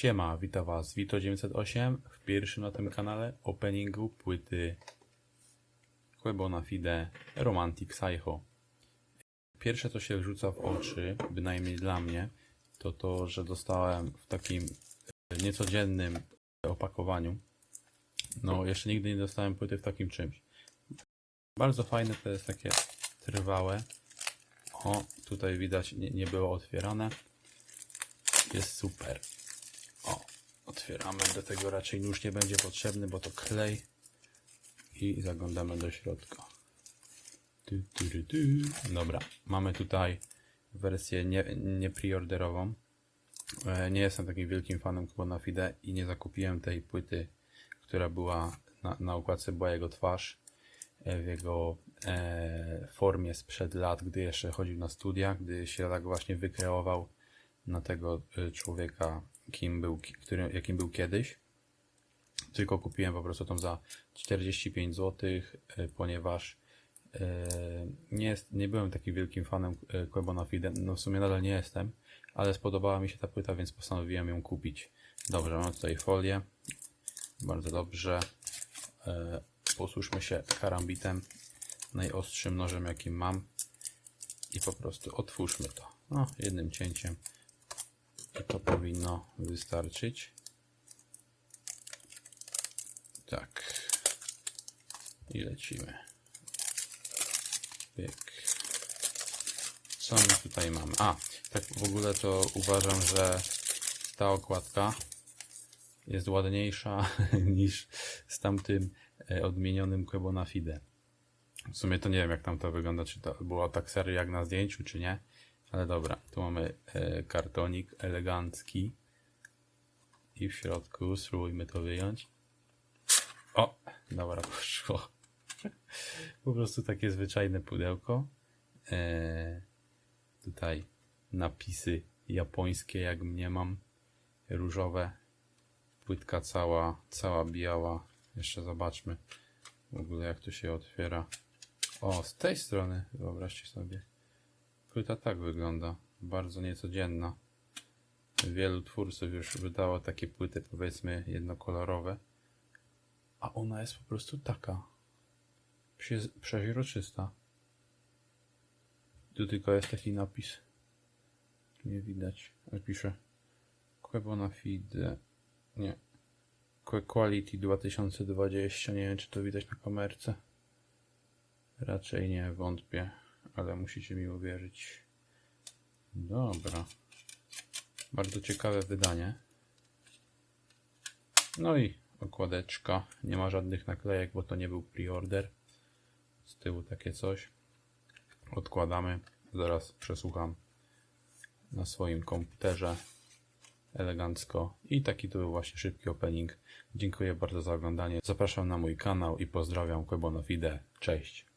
Siema, witam was, Vito908 w pierwszym na tym kanale openingu płyty Quebona Fide Romantic Psycho. Pierwsze co się rzuca w oczy, bynajmniej dla mnie, to to, że dostałem w takim niecodziennym opakowaniu. No, jeszcze nigdy nie dostałem płyty w takim czymś. Bardzo fajne, to jest takie trwałe. O, tutaj widać nie, nie było otwierane. Jest super. Otwieramy. Do tego raczej nóż nie będzie potrzebny, bo to klej. I zaglądamy do środka. Dobra, mamy tutaj wersję nie, nie preorderową. E, Nie jestem takim wielkim fanem Kubona Fide i nie zakupiłem tej płyty, która była na, na okładce była jego twarz e, w jego e, formie sprzed lat, gdy jeszcze chodził na studia, gdy się tak właśnie wykreował na tego e, człowieka, kim był, którym, jakim był kiedyś. Tylko kupiłem po prostu tą za 45 zł, e, ponieważ e, nie, nie byłem takim wielkim fanem e, Quebona Fide, no w sumie nadal nie jestem, ale spodobała mi się ta płyta, więc postanowiłem ją kupić. Dobrze, mam tutaj folię, bardzo dobrze. Posłuszmy się karambitem, najostrzym nożem jakim mam i po prostu otwórzmy to. No, jednym cięciem to powinno wystarczyć. Tak. I lecimy. Pyk. Co my tutaj mamy? A, tak w ogóle to uważam, że ta okładka jest ładniejsza niż z tamtym e, odmienionym Quebona Fide. W sumie to nie wiem jak tam to wygląda, czy to była tak serio jak na zdjęciu, czy nie. Ale dobra, tu mamy e, kartonik elegancki. I w środku spróbujmy to wyjąć. O, dobra, poszło. Po prostu takie zwyczajne pudełko. E, tutaj napisy japońskie, jak mnie mam. Różowe. Płytka cała, cała biała. Jeszcze zobaczmy w ogóle jak to się otwiera. O, z tej strony, wyobraźcie sobie. Płyta tak wygląda. Bardzo niecodzienna. Wielu twórców już wydało takie płyty, powiedzmy, jednokolorowe. A ona jest po prostu taka. Prze- Przeźroczysta. Tu tylko jest taki napis. Tu nie widać. Ale pisze Quebona Fide. Nie. Quality 2020. Nie wiem, czy to widać na kamerce. Raczej nie, wątpię. Ale musicie mi uwierzyć. Dobra. Bardzo ciekawe wydanie. No i okładeczka. Nie ma żadnych naklejek, bo to nie był preorder. Z tyłu takie coś. Odkładamy. Zaraz przesłucham na swoim komputerze. Elegancko. I taki to był właśnie szybki opening. Dziękuję bardzo za oglądanie. Zapraszam na mój kanał i pozdrawiam Quebona Fide. Cześć.